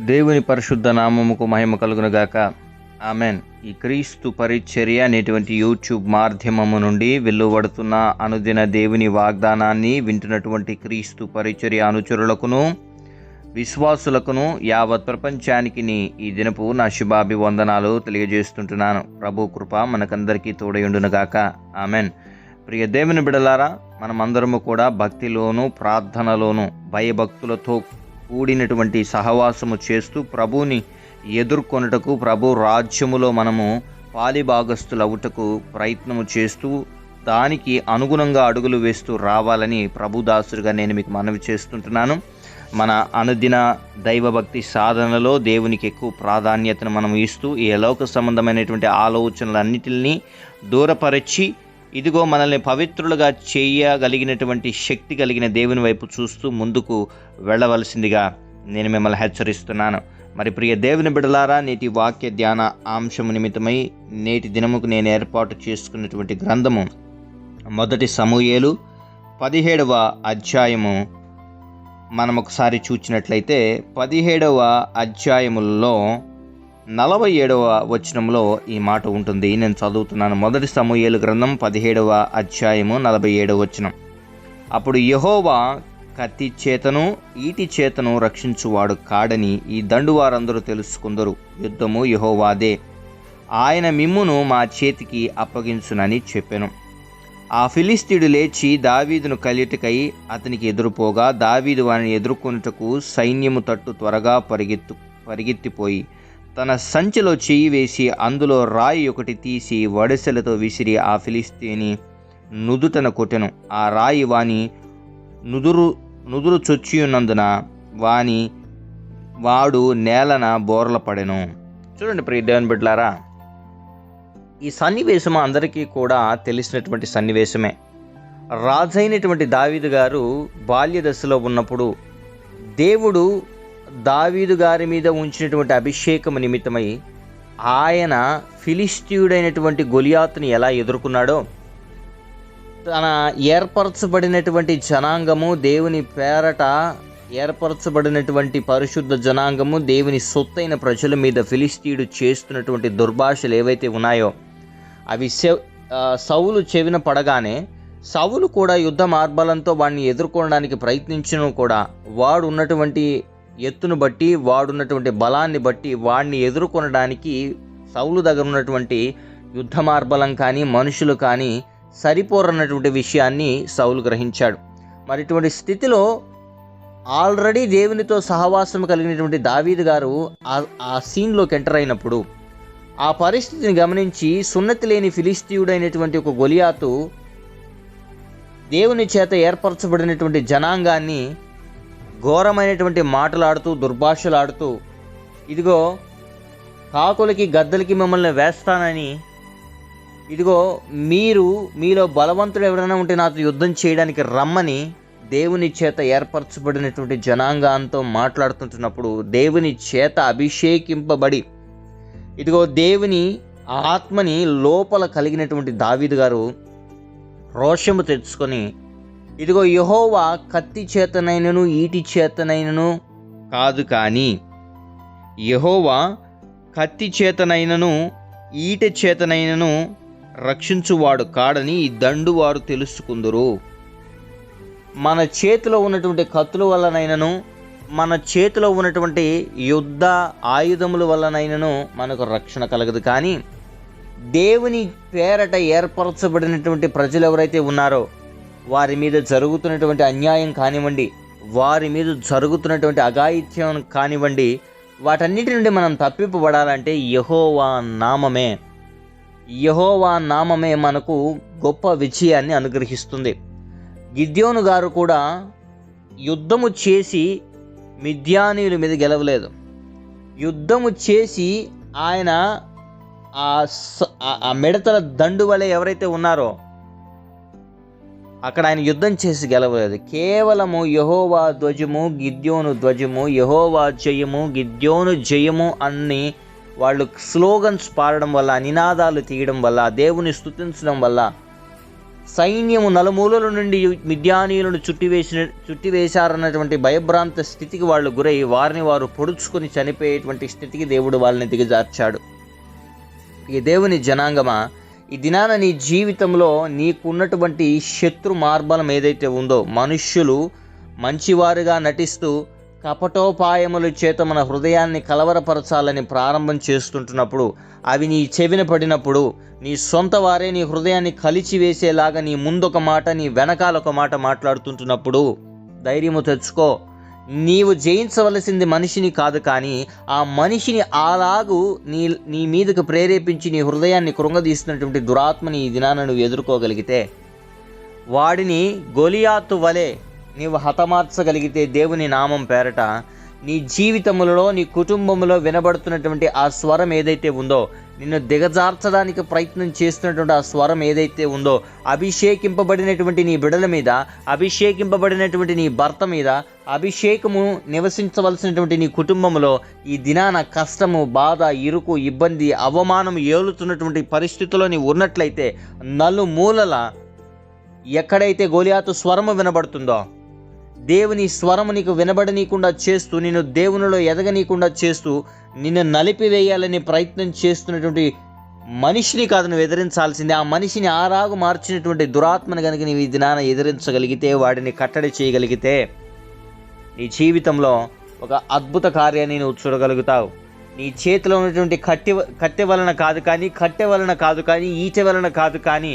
దేవుని పరిశుద్ధ నామముకు మహిమ కలుగునుగాక. ఆమెన్. ఈ క్రీస్తు పరిచర్య అనేటువంటి యూట్యూబ్ మాధ్యమము నుండి వెలువడుతున్న అనుదిన దేవుని వాగ్దానాన్ని వింటున్నటువంటి క్రీస్తు పరిచర్య అనుచరులకును విశ్వాసులకును యావత్ ప్రపంచానికి నీ ఈ దినపు నా శుభాభివందనాలు తెలియజేస్తుంటున్నాను. ప్రభు కృప మనకందరికీ తోడయుండునుగాక. ఆమెన్. ప్రియ దేవుని బిడలారా మనమందరము కూడా భక్తిలోను ప్రార్థనలోను భయభక్తులతో కూడినటువంటి సహవాసము చేస్తూ ప్రభుని ఎదుర్కొనుటకు ప్రభు రాజ్యములో మనము పాలిభాగస్థులవుటకు ప్రయత్నము చేస్తూ దానికి అనుగుణంగా అడుగులు వేస్తూ రావాలని ప్రభుదాసుడిగా నేను మీకు మనవి చేస్తుంటున్నాను. మన అనుదిన దైవభక్తి సాధనలో దేవునికి ఎక్కువ ప్రాధాన్యతను మనం ఇస్తూ ఈ లోక సంబంధమైనటువంటి ఆలోచనలన్నిటిని దూరపరచి ఇదిగో మనల్ని పవిత్రులుగా చేయగలిగినటువంటి శక్తి కలిగిన దేవుని వైపు చూస్తూ ముందుకు వెళ్ళవలసిందిగా నేను మిమ్మల్ని హెచ్చరిస్తున్నాను. మరి ప్రియ దేవుని బిడలారా నేటి వాక్య ధ్యాన అంశము నిమిత్తమై నేటి దినముకు నేను ఏర్పాటు చేసుకున్నటువంటి గ్రంథము మొదటి సమూయేలు పదిహేడవ అధ్యాయము. మనం ఒకసారి చూచినట్లయితే పదిహేడవ అధ్యాయములలో నలభై ఏడవ వచనంలో ఈ మాట ఉంటుంది. నేను చదువుతున్నాను. మొదటి సమూయేలు గ్రంథం పదిహేడవ అధ్యాయము నలభై ఏడవ వచనం. అప్పుడు యహోవా కత్తి చేతను ఈటి చేతను రక్షించువాడు కాడని ఈ దండు వారందరూ తెలుసుకుందరు. యుద్ధము యహోవాదే. ఆయన మిమ్మును మా చేతికి అప్పగించునని చెప్పెను. ఆ ఫిలిస్తీయుడు లేచి దావీదును కలియుటకై అతనికి ఎదురుపోగా దావీదు వారిని ఎదుర్కొనుటకు సైన్యము తట్టు త్వరగా పరిగెత్తు పరిగెత్తిపోయి తన సంచిలో చేయి వేసి అందులో రాయి ఒకటి తీసి వడిసెలతో విసిరి ఆ ఫిలిస్తీని నుదుటన కొట్టెను. ఆ రాయి వాని నుదురు నుదురు చొచ్చియున్నందున వాని వాడు నేలన బోర్ల పడెను. చూడండి ప్రియ దేవుని బిడ్లారా ఈ సన్నివేశం అందరికీ కూడా తెలిసినటువంటి సన్నివేశమే. రాజైనటువంటి దావీదు గారు బాల్య దశలో ఉన్నప్పుడు దేవుడు దావీదు గారి మీద ఉంచినటువంటి అభిషేకం నిమిత్తమై ఆయన ఫిలిస్తీయుడైనటువంటి గొలియాతుని ఎలా ఎదుర్కొన్నాడో తన ఏర్పరచబడినటువంటి జనాంగము దేవుని పేరట ఏర్పరచబడినటువంటి పరిశుద్ధ జనాంగము దేవుని సొత్తైన ప్రజల మీద ఫిలిస్తీయుడు చేస్తున్నటువంటి దుర్భాషలు ఏవైతే ఉన్నాయో అవి సౌలు చెవిన పడగానే సౌలు కూడా యుద్ధ మార్బలంతో వాడిని ఎదుర్కొనడానికి ప్రయత్నించను కూడా వాడు ఉన్నటువంటి ఎత్తును బట్టి వాడున్నటువంటి బలాన్ని బట్టి వాడిని ఎదుర్కొనడానికి సౌలు దగ్గర ఉన్నటువంటి యుద్ధ మార్బలం కానీ మనుషులు కానీ సరిపోరన్నటువంటి విషయాన్ని సౌలు గ్రహించాడు. మరి ఇటువంటి స్థితిలో ఆల్రెడీ దేవునితో సహవాసం కలిగినటువంటి దావీదు గారు ఆ- ఆ సీన్లోకి ఎంటర్ అయినప్పుడు ఆ పరిస్థితిని గమనించి సున్నతి లేని ఫిలిస్తీయుడైనటువంటి ఒక గొలియాతు దేవుని చేత ఏర్పరచబడినటువంటి జనాంగాన్ని ఘోరమైనటువంటి మాటలాడుతూ దుర్భాషలాడుతూ ఇదిగో కాకులకి గద్దలకి మిమ్మల్ని వేస్తానని ఇదిగో మీరు మీలో బలవంతుడు ఎవరైనా ఉంటే నాతో యుద్ధం చేయడానికి రమ్మని దేవుని చేత ఏర్పరచబడినటువంటి జనాంగాంతో మాట్లాడుతుంటున్నప్పుడు దేవుని చేత అభిషేకింపబడి ఇదిగో దేవుని ఆత్మని లోపల కలిగినటువంటి దావీదు గారు రోషము తెచ్చుకొని ఇదిగో యహోవా కత్తి చేతనైనను ఈటి చేతనైనను కాదు కానీ యహోవా కత్తి చేతనైనను ఈట చేతనైనను రక్షించువాడు కాడని ఈ దండు వారు తెలుసుకుందురు. మన చేతిలో ఉన్నటువంటి కత్తుల వల్లనైనను మన చేతిలో ఉన్నటువంటి యుద్ధ ఆయుధముల వల్లనైనను మనకు రక్షణ కలగదు. కానీ దేవుని పేరట ఏర్పరచబడినటువంటి ప్రజలు ఎవరైతే ఉన్నారో వారి మీద జరుగుతున్నటువంటి అన్యాయం కానివ్వండి వారి మీద జరుగుతున్నటువంటి అఘాయిత్యం కానివ్వండి వాటన్నిటి నుండి మనం తప్పింపబడాలంటే యహోవా నామమే. యహోవా నామమే మనకు గొప్ప విజయాన్ని అనుగ్రహిస్తుంది. గిద్యోను గారు కూడా యుద్ధము చేసి మిథ్యానీయుల మీద గెలవలేదు. యుద్ధము చేసి ఆయన ఆ స- ఆ- మిడతల దండు వలె ఎవరైతే ఉన్నారో అక్కడ ఆయన యుద్ధం చేసి గెలవలేదు. కేవలము యహోవా ధ్వజము గిద్యోను ధ్వజము యహోవా జయము గిద్యోను జయము అన్ని వాళ్ళు స్లోగన్స్ పాడడం వల్ల నినాదాలు తీయడం వల్ల దేవుని స్థుతించడం వల్ల సైన్యము నలుమూలల నుండి మిద్యానీయులను చుట్టివేసిన చుట్టివేశారన్నటువంటి భయభ్రాంత స్థితికి వాళ్ళు గురై వారిని వారు పొడుచుకొని చనిపోయేటువంటి స్థితికి దేవుడు వాళ్ళని దిగజార్చాడు. ఈ దేవుని జనాంగమా ఈ దినాన నీ జీవితంలో నీకున్నటువంటి శత్రు మార్బలం ఏదైతే ఉందో మనుష్యులు మంచివారుగా నటిస్తూ కపటోపాయముల చేత మన హృదయాన్ని కలవరపరచాలని ప్రారంభం చేస్తుంటున్నప్పుడు అవి నీ చెవిన పడినప్పుడు నీ సొంత వారే నీ హృదయాన్ని కలిచివేసేలాగా నీ ముందొక మాట నీ వెనకాల ఒక మాట మాట్లాడుతుంటున్నప్పుడు ధైర్యము తెచ్చుకో. నీవు జయించవలసింది మనిషిని కాదు కానీ ఆ మనిషిని అలాగూ నీ నీ మీదకు ప్రేరేపించి నీ హృదయాన్ని కృంగదీస్తున్నటువంటి దురాత్మని ఈ దినాన నువ్వు ఎదుర్కోగలిగితే వాడిని గొలియాతు వలె నీవు హతమార్చగలిగితే దేవుని నామం పేరట నీ జీవితములలో నీ కుటుంబంలో వినబడుతున్నటువంటి ఆ స్వరం ఏదైతే ఉందో నిన్ను దిగజార్చడానికి ప్రయత్నం చేస్తున్నటువంటి ఆ స్వరం ఏదైతే ఉందో అభిషేకింపబడినటువంటి నీ బిడల మీద అభిషేకింపబడినటువంటి నీ భర్త మీద అభిషేకము నివసించవలసినటువంటి నీ కుటుంబంలో ఈ దినాన కష్టము బాధ ఇరుకు ఇబ్బంది అవమానం ఏలుతున్నటువంటి పరిస్థితిలో నీవు ఉన్నట్లయితే నలుమూలల ఎక్కడైతే గోలియాతు స్వరము వినబడుతుందో దేవుని స్వరము నీకు వినబడనీయకుండా చేస్తూ నిన్ను దేవునిలో ఎదగనీయకుండా చేస్తూ నిన్ను నలిపివేయాలని ప్రయత్నం చేస్తున్నటువంటి మనిషిని కాదు నువ్వు ఎదిరించాల్సిందే. ఆ మనిషిని ఆరాగు మార్చినటువంటి దురాత్మను కనుక నీవు ఈ దినాన ఎదిరించగలిగితే వాడిని కట్టడి చేయగలిగితే నీ జీవితంలో ఒక అద్భుత కార్యాన్ని నువ్వు చూడగలుగుతావు. నీ చేతిలో ఉన్నటువంటి కట్టె కట్టె వలన కాదు కానీ కట్టె వలన కాదు కానీ ఈట వలన కాదు కానీ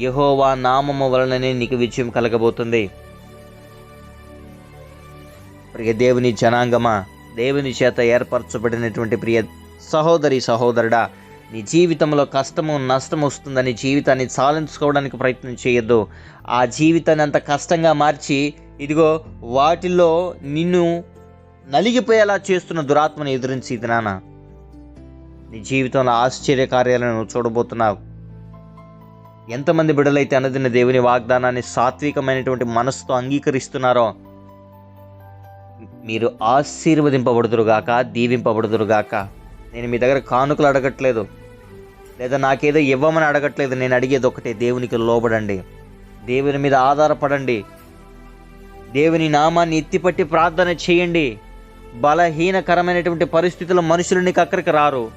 యహోవా నామము వలననే నీకు విజయం కలగబోతుంది. ప్రియ దేవుని జనాంగమా దేవుని చేత ఏర్పరచబడినటువంటి ప్రియ సహోదరి సహోదరుడా నీ జీవితంలో కష్టము నష్టం వస్తుందని జీవితాన్ని సాధించుకోవడానికి ప్రయత్నం చేయొద్దు. ఆ జీవితాన్ని అంత కష్టంగా మార్చి ఇదిగో వాటిల్లో నిన్ను నలిగిపోయేలా చేస్తున్న దురాత్మను ఎదురించి ఇది నాన్న. నీ జీవితంలో ఆశ్చర్య కార్యాలను చూడబోతున్నావు. ఎంతమంది బిడలైతే అనదిన దేవుని వాగ్దానాన్ని సాత్వికమైనటువంటి మనసుతో అంగీకరిస్తున్నారో మీరు ఆశీర్వదింపబడుదురుగాక దీవింపబడుదురుగాక. నేను మీ దగ్గర కానుకలు అడగట్లేదు. లేదా నాకేదో ఇవ్వమని అడగట్లేదు. నేను అడిగేది ఒకటే దేవునికి లోబడండి. దేవుని మీద ఆధారపడండి. దేవుని నామాన్ని ఎత్తిపట్టి ప్రార్థన చేయండి. బలహీనకరమైనటువంటి పరిస్థితుల్లో మనుషులు నీకు అక్కడికి రారు.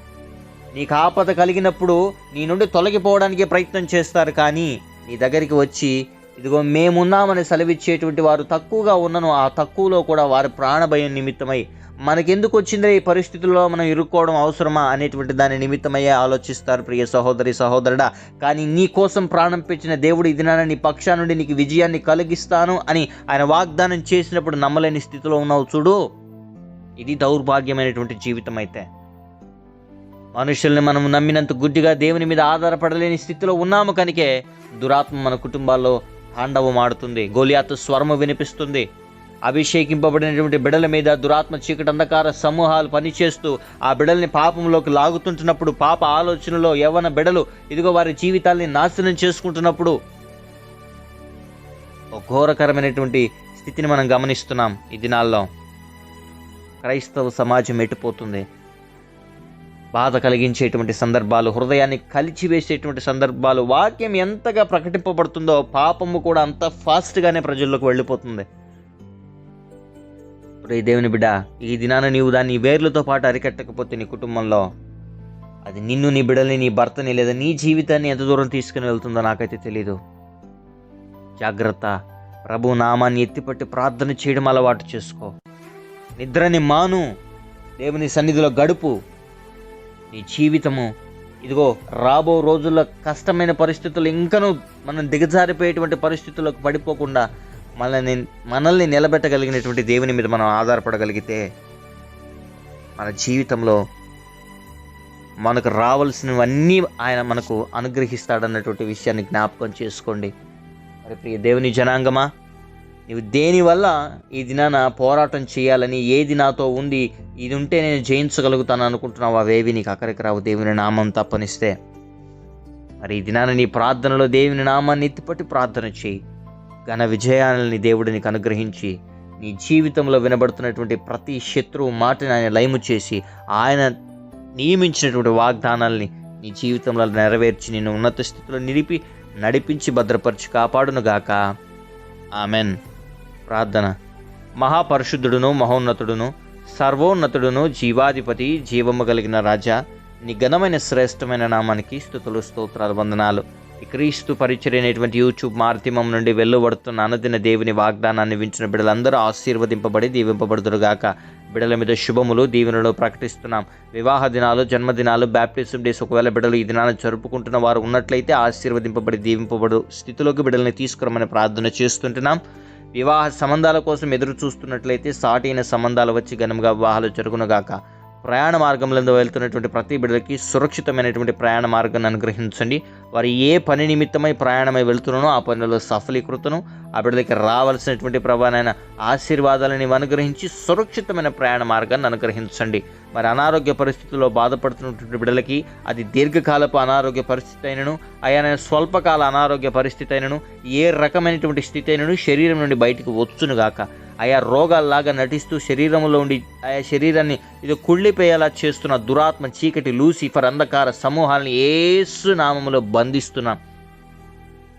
నీకు ఆపద కలిగినప్పుడు నీ నుండి తొలగిపోవడానికి ప్రయత్నం చేస్తారు కానీ నీ దగ్గరికి వచ్చి ఇదిగో మేమున్నామని సెలవిచ్చేటువంటి వారు తక్కువగా ఉన్నను ఆ తక్కువలో కూడా వారి ప్రాణభయం నిమిత్తమై. మనకెందుకు వచ్చిందే ఈ పరిస్థితుల్లో మనం ఇరుక్కోవడం అవసరమా అనేటువంటి దాని నిమిత్తమయ్యే ఆలోచిస్తారు ప్రియ సహోదరి సహోదరుడా. కానీ నీ కోసం ప్రాణం పెంచిన దేవుడు ఇది నీ పక్షా నుండి నీకు విజయాన్ని కలిగిస్తాను అని ఆయన వాగ్దానం చేసినప్పుడు నమ్మలేని స్థితిలో ఉన్నావు చూడు. ఇది దౌర్భాగ్యమైనటువంటి జీవితం అయితే. మనుషుల్ని మనం నమ్మినంత గుడ్డిగా దేవుని మీద ఆధారపడలేని స్థితిలో ఉన్నాము కనుకే దురాత్మ మన కుటుంబాల్లో తాండవం ఆడుతుంది గోలియాతు స్వరము వినిపిస్తుంది. అభిషేకింపబడినటువంటి బిడల మీద దురాత్మ చీకటి అంధకార సమూహాలు పనిచేస్తూ ఆ బిడల్ని పాపంలోకి లాగుతుంటున్నప్పుడు పాప ఆలోచనలో యవ్వన బిడలు ఇదిగో వారి జీవితాల్ని నాశనం చేసుకుంటున్నప్పుడు ఒక ఘోరకరమైనటువంటి స్థితిని మనం గమనిస్తున్నాం ఈ దినాల్లో. క్రైస్తవ సమాజం ఎట్టిపోతుంది బాధ కలిగించేటువంటి సందర్భాలు హృదయాన్ని కలిచివేసేటువంటి సందర్భాలు వాక్యం ఎంతగా ప్రకటింపబడుతుందో పాపము కూడా అంత ఫాస్ట్గానే ప్రజల్లోకి వెళ్ళిపోతుంది. ఇప్పుడు ఈ దేవుని బిడ్డ ఈ దినాన నీవు దాన్ని వేర్లతో పాటు అరికట్టకపోతే నీ కుటుంబంలో అది నిన్ను నీ బిడ్డల్ని నీ భర్తని లేదా నీ జీవితాన్ని ఎంత దూరం తీసుకుని వెళ్తుందో నాకైతే తెలీదు. జాగ్రత్త. ప్రభు నామాన్ని ఎత్తిపట్టి ప్రార్థన చేయడం అలవాటు చేసుకో. నిద్రని మాను. దేవుని సన్నిధిలో గడుపు. నీ జీవితము. ఇదిగో రాబో రోజుల్లో కష్టమైన పరిస్థితులు ఇంకనూ మనం దిగజారిపోయేటువంటి పరిస్థితులకు పడిపోకుండా మనల్ని మనల్ని నిలబెట్టగలిగినటువంటి దేవుని మీద మనం ఆధారపడగలిగితే మన జీవితంలో మనకు రావాల్సినవన్నీ ఆయన మనకు అనుగ్రహిస్తాడన్నటువంటి విషయాన్ని జ్ఞాపకం చేసుకోండి. మరి ప్రియ దేవుని జనాంగమా? నీవు దేనివల్ల ఈ దినాన పోరాటం చేయాలని ఏది నాతో ఉంది ఇది ఉంటే నేను జయించగలుగుతాను అనుకుంటున్నావు అవేవి నీకు అక్కడికి రావు దేవుని నామం తప్పనిస్తే. మరి ఈ దినాన నీ ప్రార్థనలో దేవుని నామాన్ని ఎత్తిపట్టి ప్రార్థన చేయి. ఘన విజయాలని దేవుడు నీకు అనుగ్రహించి నీ జీవితంలో వినబడుతున్నటువంటి ప్రతి శత్రువు మాటని ఆయన లయము చేసి ఆయన నియమించినటువంటి వాగ్దానాల్ని నీ జీవితంలో నెరవేర్చి నిన్ను ఉన్నత స్థితిలో నిలిపి నడిపించి భద్రపరిచి కాపాడునుగాక. ఆమెన్. ప్రార్థన. మహాపరిశుద్ధుడును మహోన్నతుడును సర్వోన్నతుడును జీవాధిపతి జీవము కలిగిన రాజా నిఘనమైన శ్రేష్టమైన నామానికి స్థుతులు స్తోత్రాలు వందనాలు. క్రీస్తు పరిచర్య యూట్యూబ్ మాధ్యమం నుండి వెలువడుతున్న అనుదిన దేవుని వాగ్దానాన్ని వించిన బిడ్డలందరూ ఆశీర్వదింపబడి దీవింపబడుదురుగాక. బిడ్డల మీద శుభములు దీవెనలు ప్రకటిస్తున్నాం. వివాహ దినాలు జన్మదినాలు బ్యాప్టిజం డేస్ ఒకవేళ బిడ్డలు ఈ దినాన్ని జరుపుకుంటున్న వారు ఉన్నట్లయితే ఆశీర్వదింపబడి దీవింపబడు స్థితిలోకి బిడ్డల్ని తీసుకురమని ప్రార్థన చేస్తుంటున్నాం. వివాహ సంబంధాల కోసం ఎదురు చూస్తున్నట్లయితే సాటైన సంబంధాలు వచ్చి ఘనంగా వివాహాలు జరుగునుగాక. ప్రయాణ మార్గంలో వెళ్తున్నటువంటి ప్రతి బిడ్డలకి సురక్షితమైనటువంటి ప్రయాణ మార్గాన్ని అనుగ్రహించండి. వారు ఏ పని నిమిత్తమై ప్రయాణమై వెళ్తున్నానో ఆ పనిలో సఫలీకృతను ఆ బిడ్డలకి రావాల్సినటువంటి ప్రవాణైన ఆశీర్వాదాలని అనుగ్రహించి సురక్షితమైన ప్రయాణ మార్గాన్ని అనుగ్రహించండి. మరి అనారోగ్య పరిస్థితుల్లో బాధపడుతున్నటువంటి బిడ్డలకి అది దీర్ఘకాలపు అనారోగ్య పరిస్థితి అయినను ఆయా స్వల్పకాల అనారోగ్య పరిస్థితి అయినను ఏ రకమైనటువంటి స్థితి అయినను శరీరం నుండి బయటికి వచ్చునుగాక ఆయా రోగాల్లాగా నటిస్తూ శరీరంలో ఉండి ఆయా శరీరాన్ని ఇది కుళ్ళిపోయేలా చేస్తున్న దురాత్మ చీకటి లూసిఫర్ అంధకార సమూహాలను ఏసు నామములో బంధిస్తున్నాం.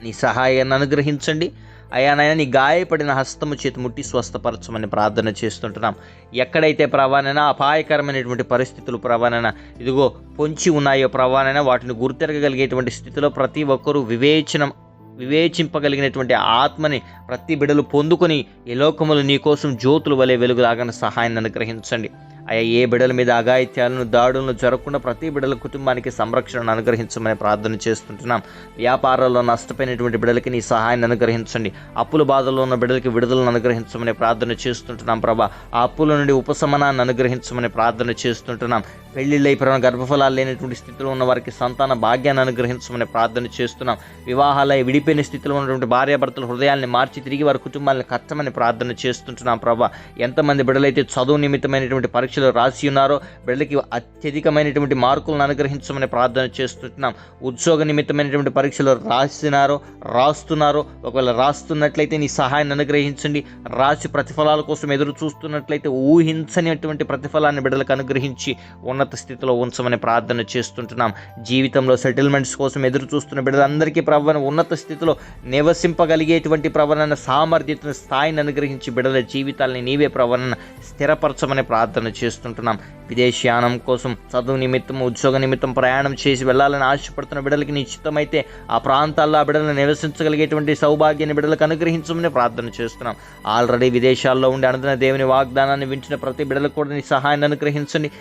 నీ సహాయాన్ని అనుగ్రహించండి. అయా నాయన నీ గాయపడిన హస్తము చేతి ముట్టి స్వస్థపరచమని ప్రార్థన చేస్తుంటున్నాం. ఎక్కడైతే ప్రవాణైనా అపాయకరమైనటువంటి పరిస్థితులు ప్రవాణైనా ఇదిగో పొంచి ఉన్నాయో ప్రవాణైనా వాటిని గుర్తెరగగలిగేటువంటి స్థితిలో ప్రతి ఒక్కరూ వివేచనం వివేచింపగలిగినటువంటి ఆత్మని ప్రతి బిడలు పొందుకొని ఈ లోకములు నీకోసం జ్యోతులు వలె వెలుగులాగని సహాయాన్ని అనుగ్రహించండి. అయ్యా ఏ బిడల మీద అఘాయిత్యాలను దాడులను జరగకుండా ప్రతి బిడల కుటుంబానికి సంరక్షణను అనుగ్రహించమని ప్రార్థన చేస్తుంటున్నాం. వ్యాపారాల్లో నష్టపోయినటువంటి బిడలకి నీ సహాయాన్ని అనుగ్రహించండి. అప్పుల బాధల్లో ఉన్న బిడలకి విడుదలను అనుగ్రహించమని ప్రార్థన చేస్తుంటున్నాం ప్రభా. ఆ అప్పుల నుండి ఉపశమనాన్ని అనుగ్రహించమని ప్రార్థన చేస్తుంటున్నాం. పెళ్ళిళ్ళై ప్రేమ గర్భఫలాలు లేనటువంటి స్థితిలో ఉన్న వారికి సంతాన భాగ్యాన్ని అనుగ్రహించమని ప్రార్థన చేస్తున్నాం. వివాహాలై విడిపోయిన స్థితిలో ఉన్నటువంటి భార్యాభర్తల హృదయాల్ని మార్చి తిరిగి వారి కుటుంబాలను కట్టమని ప్రార్థన చేస్తుంటున్నాం ప్రభా. ఎంతమంది బిడ్డలైతే చదువు నిమిత్తమైనటువంటి పరీక్షలు రాసి ఉన్నారో బిడ్డలకి అత్యధికమైనటువంటి మార్కులను అనుగ్రహించమని ప్రార్థన చేస్తున్నాం. ఉద్యోగ నిమిత్తమైనటువంటి పరీక్షలు రాసినారో రాస్తున్నారో ఒకవేళ రాస్తున్నట్లయితే నీ సహాయాన్ని అనుగ్రహించండి. రాసి ప్రతిఫలాల కోసం ఎదురు చూస్తున్నట్లయితే ఊహించనిటువంటి ప్రతిఫలాన్ని బిడ్డలకు అనుగ్రహించి ఉన్నత స్థితిలో ఉంచమని ప్రార్థన చేస్తుంటున్నాం. జీవితంలో సెటిల్మెంట్స్ కోసం ఎదురు చూస్తున్న బిడ్డలందరికీ ప్రవణ ఉన్నత స్థితిలో నివసింపగలిగేటువంటి ప్రవణన సామర్థ్యతను స్థాయిని అనుగ్రహించి బిడ్డల జీవితాలని నీవే ప్రవణన స్థిరపరచమని ప్రార్థన చేస్తుంటున్నాం. విదేశయానం కోసం చదువు నిమిత్తం ఉద్యోగ నిమిత్తం ప్రయాణం చేసి వెళ్ళాలని ఆశపడుతున్న బిడ్డలకి నిశ్చితమైతే ఆ ప్రాంతాల్లో ఆ బిడ్డలను నివసించగలిగేటువంటి సౌభాగ్యాన్ని బిడ్డలకు అనుగ్రహించమని ప్రార్థన చేస్తున్నాం. ఆల్రెడీ విదేశాల్లో ఉండి అనుదిన దేవుని వాగ్దానాన్ని వించిన ప్రతి బిడ్డలకు కూడా నీ సహాయాన్ని అనుగ్రహించండి.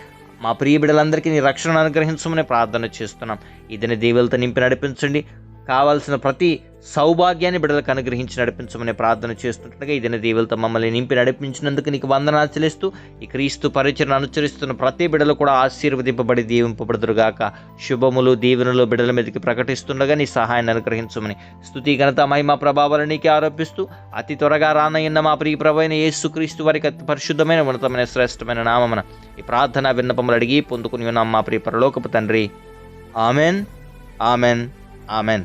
మా ప్రియ బిడ్డలందరికీ నీ రక్షణ అనుగ్రహించమని ప్రార్థన చేస్తున్నాం. ఇదని దేవులతో నింపి నడిపించండి. కావాల్సిన ప్రతి సౌభాగ్యాన్ని బిడ్డలకు అనుగ్రహించి నడిపించమని ప్రార్థన చేస్తుండగా ఇదిన దేవులతో మమ్మల్ని నింపి నడిపించినందుకు నీకు వందనాలు చెల్లిస్తూ ఈ క్రీస్తు పరిచయను అనుసరిస్తున్న ప్రతి బిడలు కూడా ఆశీర్వదింపబడి దీవింపబడుదురుగాక. శుభములు దీవెనలు బిడ్డల మీదకి ప్రకటిస్తుండగా నీ సహాయాన్ని అనుగ్రహించమని స్థుతి ఘనత మహిమ ప్రభావాలు నీకే ఆరోపిస్తూ అతి త్వరగా రానయ్యన్న మా ప్రియ ప్రభైన యేసు క్రీస్తు వారికి అతి పరిశుద్ధమైన ఉన్నతమైన శ్రేష్టమైన నామమున ఈ ప్రార్థన విన్నపములు అడిగి పొందుకుని ఉన్నాం మా ప్రియ పరలోకపు తండ్రి. ఆమెన్. ఆమెన్. ఆమెన్.